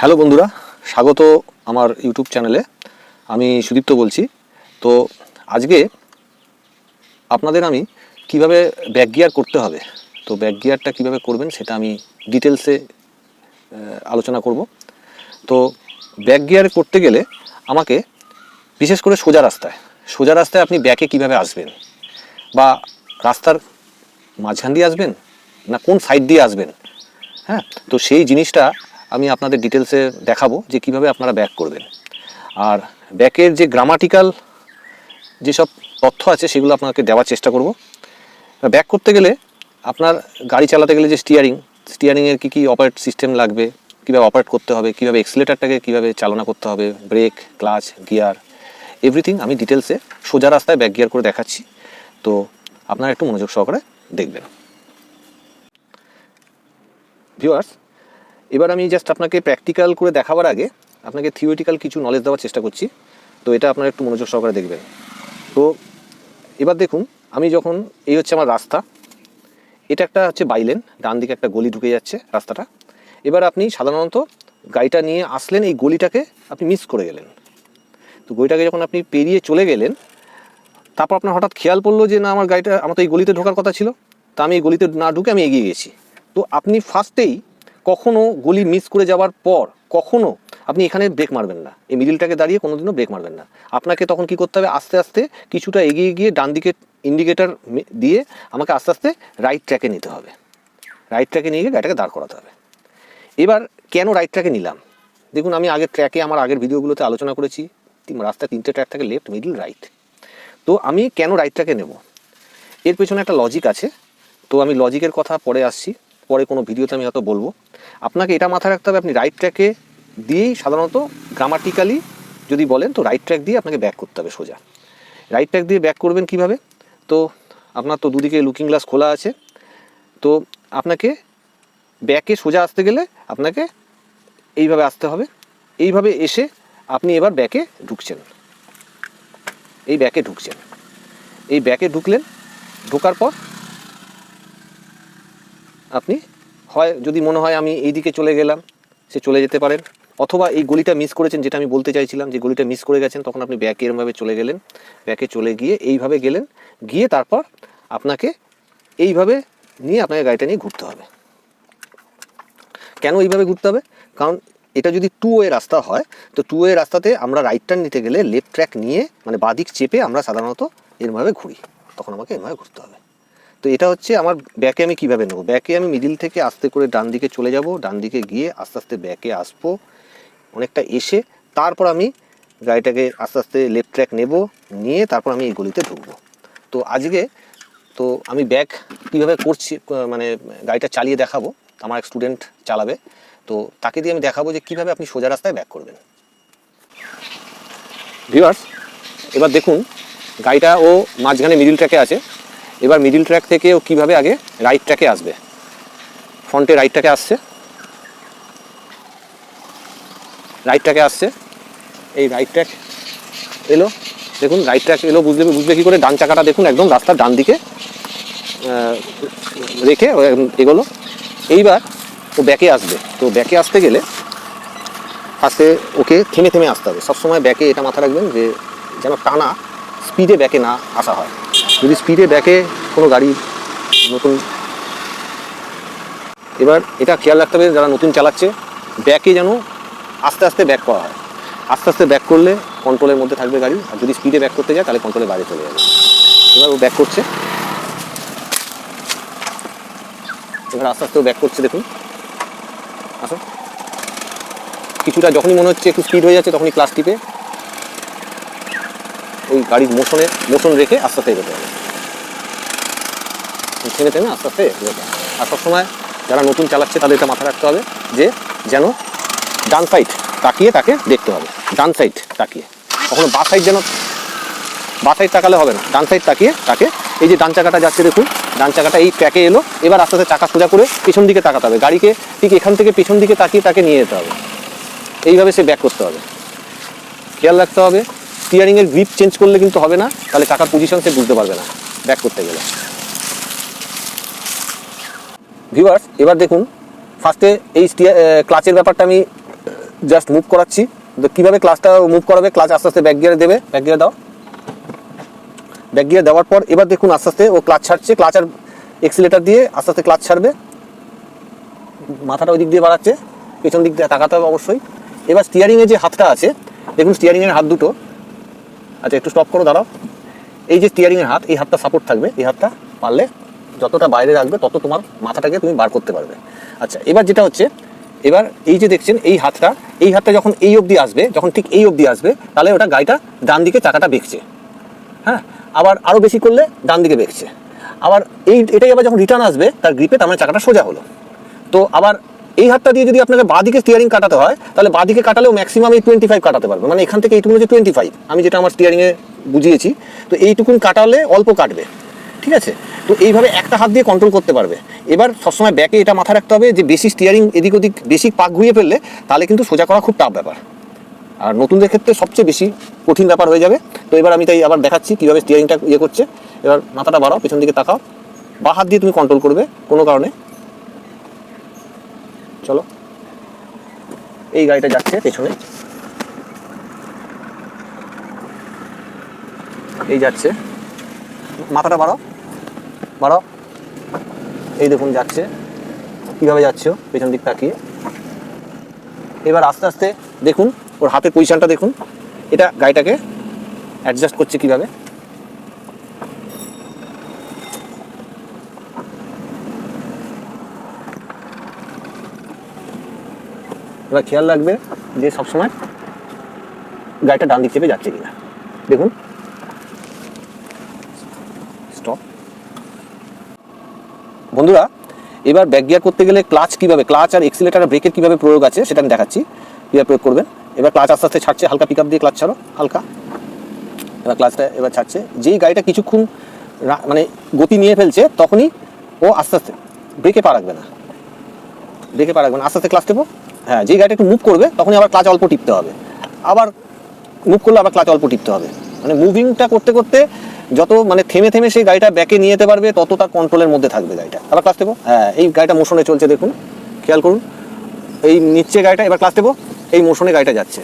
Hello বন্ধুরা, স্বাগত আমার ইউটিউব চ্যানেলে। আমি সুদীপ্ত বলছি। তো আজকে আপনাদের আমি কীভাবে ব্যাক গিয়ার করতে হবে, তো ব্যাক গিয়ারটা কীভাবে করবেন সেটা আমি ডিটেলসে আলোচনা করব। তো ব্যাক গিয়ার করতে গেলে আমাকে বিশেষ করে সোজা রাস্তায় সোজা রাস্তায় আপনি ব্যাকে কীভাবে আসবেন? বা রাস্তার মাঝখান দিয়ে আসবেন না কোন সাইড দিয়ে আসবেন? হ্যাঁ তো সেই জিনিসটা আমি আপনাদের ডিটেলসে দেখাবো যে কীভাবে আপনারা ব্যাক করবেন। আর ব্যাকের যে গ্রামাটিক্যাল যেসব তথ্য আছে সেগুলো আপনাকে দেওয়ার চেষ্টা করব। ব্যাক করতে গেলে আপনার গাড়ি চালাতে গেলে যে স্টিয়ারিং স্টিয়ারিংয়ের কী কী অপারেট সিস্টেম লাগবে, কীভাবে অপারেট করতে হবে, কীভাবে এক্সিলেটারটাকে কীভাবে চালনা করতে হবে ব্রেক ক্লাচ গিয়ার এভরিথিং আমি ডিটেলসে সোজা রাস্তায় ব্যাক গিয়ার করে দেখাচ্ছি। তো আপনারা একটু মনোযোগ সহকারে দেখবেন। ভিউয়ার্স এবার আমি জাস্ট আপনাকে প্র্যাকটিক্যাল করে দেখাবার আগে আপনাকে থিওরিটিক্যাল কিছু নলেজ দেওয়ার চেষ্টা করছি। তো এটা আপনারা একটু মনোযোগ সহকারে দেখবেন। তো এবার দেখুন, আমি যখন এই হচ্ছে আমার রাস্তা, এটা একটা হচ্ছে বাইলেন ডান দিকে একটা গলি ঢুকে যাচ্ছে রাস্তাটা। এবার আপনি সাধারণত গাড়িটা নিয়ে আসলেন, এই গলিটাকে আপনি মিস করে গেলেন। তো গলিটাকে যখন আপনি পেরিয়ে চলে গেলেন, তারপর আপনার হঠাৎ খেয়াল পড়ল যে না, আমার গাড়িটা, আমার তো এই গলিতে ঢোকার কথা ছিল, তা আমি এই গলিতে না ঢুকে আমি এগিয়ে গেছি। তো আপনি ফার্স্টেই কখনো গলি মিস করে যাওয়ার পর কখনো আপনি এখানে ব্রেক মারবেন না। এই মিডিলটাকে দাঁড়িয়ে কোনোদিনও ব্রেক মারবেন না। আপনাকে তখন কি করতে হবে? আস্তে আস্তে কিছুটা এগিয়ে গিয়ে ডান দিকে ইন্ডিকেটার দিয়ে আমাকে আস্তে আস্তে রাইট ট্র্যাকে নিতে হবে। রাইট ট্র্যাকে নিয়ে গিয়ে গাড়িটাকে দাঁড় করাতে হবে। এবার কেন রাইট ট্র্যাকে নিলাম? দেখুন, আমি আগের ট্র্যাকে আমার আগের ভিডিওগুলোতে আলোচনা করেছি। রাস্তায় তিনটে ট্র্যাক থাকে লেফট মিডিল রাইট তো আমি কেন রাইট ট্র্যাকে নেব? এর পেছনে একটা লজিক আছে। তো আমি লজিকের কথা পরে আসছি। পরে কোনো ভিডিওতে আমি হয়তো বলব। আপনাকে এটা মাথায় রাখতে হবে, আপনি রাইট ট্র্যাকে দিয়েই সাধারণত গ্রামাটিক্যালি যদি বলেন, তো রাইট ট্র্যাক দিয়ে আপনাকে ব্যাক করতে হবে সোজা। রাইট ট্র্যাক দিয়ে ব্যাক করবেন কীভাবে? তো আপনার তো দুদিকে লুকিং গ্লাস খোলা আছে। তো আপনাকে ব্যাকে সোজা আসতে গেলে আপনাকে এইভাবে আসতে হবে। এইভাবে এসে আপনি এবার ব্যাকে ঢুকছেন। এই ব্যাকে ঢুকছেন। এই ব্যাকে ঢুকলেন। ঢোকার পর আপনি? হয়, যদি মনে হয় আমি এই দিকে চলে গেলাম, সে চলে যেতে পারেন। অথবা এই গলিটা মিস করেছেন, যেটা আমি বলতে চাইছিলাম, যে গলিটা মিস করে গেছেন, তখন আপনি ব্যাকে এরমভাবে চলে গেলেন। ব্যাকে চলে গিয়ে এইভাবে গেলেন, গিয়ে তারপর আপনাকে এইভাবে নিয়ে আপনাকে গাড়িটা নিয়ে ঘুরতে হবে। কেন এইভাবে ঘুরতে হবে? কারণ এটা যদি টু ওয়ে রাস্তা হয়, তো টু ওয়ে রাস্তাতে আমরা রাইট টার্ন নিতে গেলে লেফট ট্র্যাক নিয়ে মানে বাদিক চেপে আমরা সাধারণত এরমভাবে ঘুরি। তখন আমাকে এরমভাবে ঘুরতে হবে। তো এটা হচ্ছে আমার ব্যাকে আমি কীভাবে নেব? ব্যাকে আমি মিডিল থেকে আস্তে করে ডান দিকে চলে যাব। ডান দিকে গিয়ে আস্তে আস্তে ব্যাকে আসব। অনেকটা এসে তারপর আমি গাড়িটাকে আস্তে আস্তে লেফট ট্র্যাক নেব। নিয়ে তারপর আমি এই গলিতে ঢুকবো। তো আজকে তো আমি ব্যাক কীভাবে করছি মানে গাড়িটা চালিয়ে দেখাবো। আমার এক স্টুডেন্ট চালাবে। তো তাকে দিয়ে আমি দেখাবো যে কীভাবে আপনি সোজা রাস্তায় ব্যাক করবেন। ভিউয়ার্স এবার দেখুন, গাড়িটা ও মাঝখানে মিডিল ট্র্যাকে আছে। এবার মিডিল ট্র্যাক থেকে ও কীভাবে আগে রাইট ট্র্যাকে আসবে? ফ্রন্টে রাইট ট্র্যাকে আসছে। রাইট ট্র্যাকে আসছে। এই রাইট ট্র্যাক এলো। দেখুন রাইট ট্র্যাক এলো বুঝলে বুঝবে কী করে? ডান চাকাটা দেখুন, একদম রাস্তার ডান দিকে রেখে এগোলো। এইবার ও ব্যাকে আসবে। তো ব্যাকে আসতে গেলে ফার্স্টে ওকে থেমে থেমে আসতে হবে। সবসময় ব্যাকে এটা মাথা রাখবেন যে যেন টানা স্পিডে ব্যাকে না আসা হয়। যদি স্পিডে ব্যাকে কোনো গাড়ি নতুন এবার এটা খেয়াল রাখতে হবে যারা নতুন চালাচ্ছে, ব্যাকে যেন আস্তে আস্তে ব্যাক করা হয়। আস্তে আস্তে ব্যাক করলে কন্ট্রোলের মধ্যে থাকবে গাড়ি, আর যদি স্পিডে ব্যাক করতে যায়, তাহলে কন্ট্রোলের বাইরে চলে যাবে। এবার ও ব্যাক করছে। এবার আস্তে আস্তে ব্যাক করছে, দেখুন। আসো। কিছুটা যখনই মনে হচ্ছে একটু স্পিড হয়ে যাচ্ছে, তখনই ক্লাস টিপে ওই গাড়ির মোশনে মোশন রেখে আস্তে আস্তে এগোতে হবে। থেমে থেমে আস্তে আস্তে হবে আর সবসময় যারা নতুন চালাচ্ছে, তাদেরকে এটা মাথা রাখতে হবে যে, যেন ডান সাইড তাকিয়ে তাকে দেখতে হবে। ডান সাইড তাকিয়ে। কখনো বা সাইড যেন, বা সাইড তাকালে হবে না। ডান সাইড তাকিয়ে তাকে, এই যে ডান চাকাটা যাচ্ছে দেখুন, ডান চাকাটা এই ট্র্যাকে এলো, এবার আস্তে আস্তে চাকা সোজা করে পেছন দিকে তাকাতে হবে। গাড়িকে ঠিক এখান থেকে পেছন দিকে তাকিয়ে তাকে নিয়ে যেতে হবে। এইভাবে সে ব্যাক করতে হবে। খেয়াল রাখতে হবে স্টিয়ারিংয়ের গ্রিপ চেঞ্জ করলে কিন্তু হবে না, তাহলে চাকার পজিশন সে বুঝতে পারবে না ব্যাক করতে গেলে। ভিউয়ার্স এবার দেখুন ফার্স্টে এই ক্লাচের ব্যাপারটা আমি জাস্ট মুভ করাচ্ছি। তো কীভাবে ক্লাচটা মুভ করাবে? ক্লাচ আস্তে আস্তে ব্যাক গিয়ারে দেবে। ব্যাক গিয়ার দাও। ব্যাক গিয়ার দেওয়ার পর এবার দেখুন, আস্তে আস্তে ও ক্লাচ ছাড়ছে। ক্লাচ আর এক্সিলেটার দিয়ে আস্তে আস্তে ক্লাচ ছাড়বে। মাথাটা ওই দিক দিয়ে বাড়াচ্ছে। পেছন দিক দিয়ে তাকাতে হবে অবশ্যই। এবার স্টিয়ারিংয়ে যে হাতটা আছে, দেখুন স্টিয়ারিংয়ের হাত দুটো। আচ্ছা একটু স্টপ করো, দাঁড়াও। এই যে স্টিয়ারিংয়ের হাত, এই হাতটা সাপোর্ট থাকবে। এই হাতটা পারলে যতটা বাইরে রাখবে, তত তোমার মাথাটাকে তুমি বার করতে পারবে। আচ্ছা এবার যেটা হচ্ছে, এবার এই যে দেখছেন, এই হাতটা এই হাতটা যখন এই অবধি আসবে, যখন ঠিক এই অবধি আসবে, তাহলে ওটা গাড়িটা ডান দিকে চাকাটা বেঁকছে। হ্যাঁ? আবার আরও বেশি করলে ডান দিকে বেঁকছে। আবার এই, এটাই আবার যখন রিটার্ন আসবে, তার গ্রিপে তার মানে চাকাটা সোজা হলো। তো আবার এই হাতটা দিয়ে যদি আপনাকে বাঁদিকে স্টিয়ারিং কাটাতে হয়, তাহলে বাঁদিকে কাটালেও ম্যাক্সিমাম এই টোয়েন্টি ফাইভ কাটাতে পারবে। মানে এখান থেকে এইটুকু হচ্ছে টোয়েন্টি ফাইভ আমি যেটা আমার স্টিয়ারিংয়ে বুঝিয়েছি, তো এইটুকুন কাটালে অল্প কাটবে। ঠিক আছে? তো এইভাবে একটা হাত দিয়ে কন্ট্রোল করতে পারবে। এবার সবসময় ব্যাকে এটা মাথায় রাখতে হবে যে বেশি স্টিয়ারিং এদিক ওদিক বেশি পাক ঘুরিয়ে ফেললে তাহলে কিন্তু সোজা করা খুব টাফ ব্যাপার। আর নতুনদের ক্ষেত্রে সবচেয়ে বেশি কঠিন ব্যাপার হয়ে যাবে। তো এবার আমি তাই আবার দেখাচ্ছি কীভাবে স্টিয়ারিংটা ইয়ে করছে। এবার মাথাটা বাড়াও, পেছন দিকে তাকাও। বা হাত দিয়ে তুমি কন্ট্রোল করবে, কোনো কারণে। চলো। এই গাড়িটা যাচ্ছে পেছনে। এই যাচ্ছে। মাথাটা বাড়াও। বাড়াও। এই দেখুন যাচ্ছে। কীভাবে যাচ্ছে? পেছন দিক তাকিয়ে। এবার আস্তে আস্তে দেখুন, ওর হাতের পজিশনটা দেখুন। এটা গাড়িটাকে অ্যাডজাস্ট করছে কীভাবে। এবার খেয়াল রাখবে যে সবসময় গাড়িটা ডান দিক চেপে যাচ্ছে কিনা। দেখুন স্টপ বন্ধুরা, এবার ব্যাক গিয়ার করতে গেলে ক্লাচ কীভাবে ক্লাচ আর এক্সিলেটার ব্রেকের কীভাবে প্রয়োগ আছে সেটা আমি দেখাচ্ছি। কীভাবে প্রয়োগ করবেন। এবার ক্লাচ আস্তে আস্তে ছাড়ছে, হালকা পিক দিয়ে ক্লাচ ছাড়ো, হালকা। এবার ক্লাচটা এবার ছাড়ছে। যেই গাড়িটা কিছুক্ষণ মানে গতি নিয়ে ফেলছে, তখনই ও আস্তে আস্তে ব্রেকে পা রাখবে না। ব্রেকে পা রাখবে না। আস্তে আস্তে ক্লাচ টেপো। হ্যাঁ যেই গাড়িটা একটু মুভ করবে, তখনই আবার ক্লাচ অল্প টিপতে হবে। আবার মুভ করলে আবার ক্লাচ অল্প টিপতে হবে। মানে মুভিংটা করতে করতে যত মানে থেমে থেমে সেই গাড়িটা ব্যাকে নিয়ে যেতে পারবে, তত তার কন্ট্রোলের মধ্যে থাকবে গাড়িটা। আবার ক্লাস দেবো? হ্যাঁ এই গাড়িটা মোশনে চলছে দেখুন। খেয়াল করুন। এই নিচে গাড়িটা, এবার ক্লাস দেবো। এই মোশনে গাড়িটা যাচ্ছে।